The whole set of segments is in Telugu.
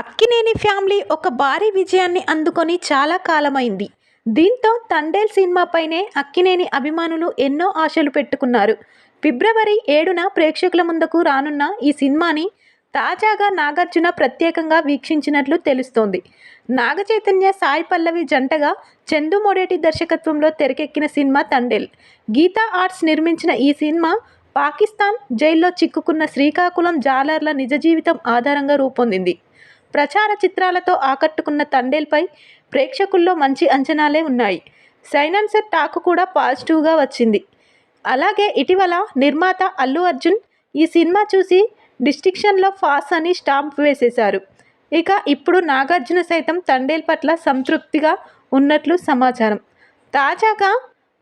అక్కినేని ఫ్యామిలీ ఒక భారీ విజయాన్ని అందుకొని చాలా కాలమైంది. దీంతో తండేల్ సినిమాపైనే అక్కినేని అభిమానులు ఎన్నో ఆశలు పెట్టుకున్నారు. ఫిబ్రవరి ఏడున ప్రేక్షకుల ముందుకు రానున్న ఈ సినిమాని తాజాగా నాగార్జున ప్రత్యేకంగా వీక్షించినట్లు తెలుస్తోంది. నాగచైతన్య సాయి పల్లవి జంటగా చందు మొడేటి దర్శకత్వంలో తెరకెక్కిన సినిమా తండేల్. గీతా ఆర్ట్స్ నిర్మించిన ఈ సినిమా పాకిస్తాన్ జైల్లో చిక్కుకున్న శ్రీకాకుళం జాలర్ల నిజ జీవితం ఆధారంగా రూపొందింది. ప్రచార చిత్రాలతో ఆకట్టుకున్న తండేల్పై ప్రేక్షకుల్లో మంచి అంచనాలే ఉన్నాయి. సైనాన్సర్ టాక్ కూడా పాజిటివ్గా వచ్చింది. అలాగే ఇటీవల నిర్మాత అల్లు అర్జున్ ఈ సినిమా చూసి డిస్టిక్షన్లో ఫాస్ అని స్టాంప్ వేసేశారు. ఇక ఇప్పుడు నాగార్జున సైతం తండేల్ పట్ల సంతృప్తిగా ఉన్నట్లు సమాచారం. తాజాగా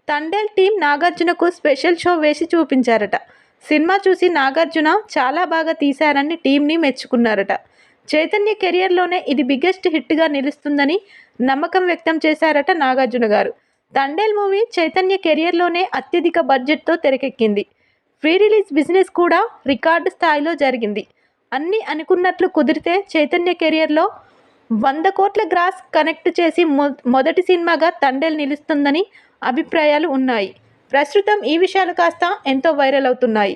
తండేల్ టీం నాగార్జునకు స్పెషల్ షో వేసి చూపించారట. సినిమా చూసి నాగార్జున చాలా బాగా తీశారని టీంని మెచ్చుకున్నారట. చైతన్య కెరియర్లోనే ఇది బిగ్గెస్ట్ హిట్గా నిలుస్తుందని నమ్మకం వ్యక్తం చేశారట నాగార్జున గారు. తండేల్ మూవీ చైతన్య కెరియర్లోనే అత్యధిక బడ్జెట్తో తెరకెక్కింది. ప్రీ రిలీజ్ బిజినెస్ కూడా రికార్డు స్థాయిలో జరిగింది. అన్నీ అనుకున్నట్లు కుదిరితే చైతన్య కెరియర్లో వంద కోట్ల గ్రాస్ కనెక్ట్ చేసి మొ మొదటి సినిమాగా తండేల్ నిలుస్తుందని అభిప్రాయాలు ఉన్నాయి. ప్రస్తుతం ఈ విషయాలు కాస్త ఎంతో వైరల్ అవుతున్నాయి.